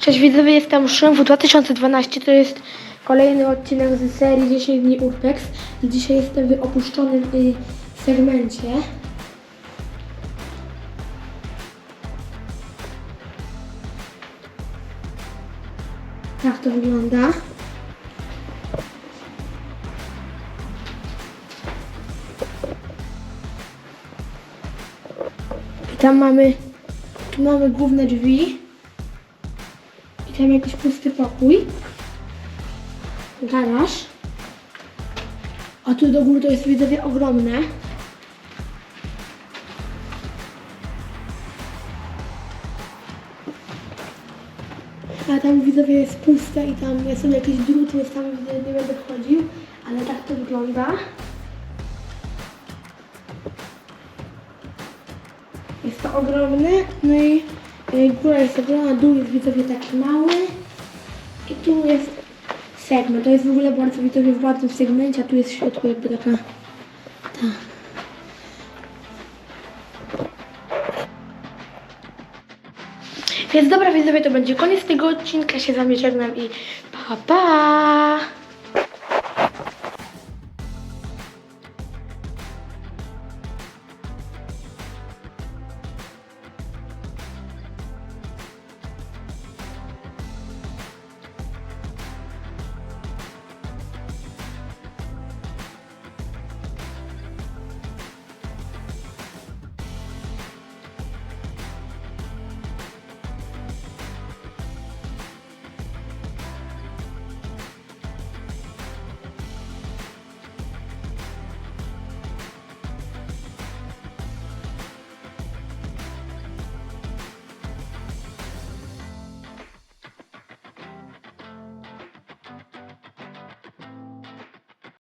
Cześć widzowie, jestem Szymfu 2012, to jest kolejny odcinek z serii 10 dni Urbex. Dzisiaj jestem w opuszczonym y, segmencie. Tak to wygląda. I tam mamy, tu mamy główne drzwi. Tam jakiś pusty pokój. Garaż. A tu do góry to jest widzowie ogromne. A tam widzowie jest puste i tam są jakieś druty, więc tam nie będę wchodził. Ale tak to wygląda. Jest to ogromne, no i góra jest ogromna, dół jest widzowie taki mały i tu jest segment. To jest w ogóle bardzo widzowie w ładnym segmencie, a tu jest w środku jakby taka ta. Więc dobra widzowie, to będzie koniec tego odcinka, się z wami żegnam i pa pa!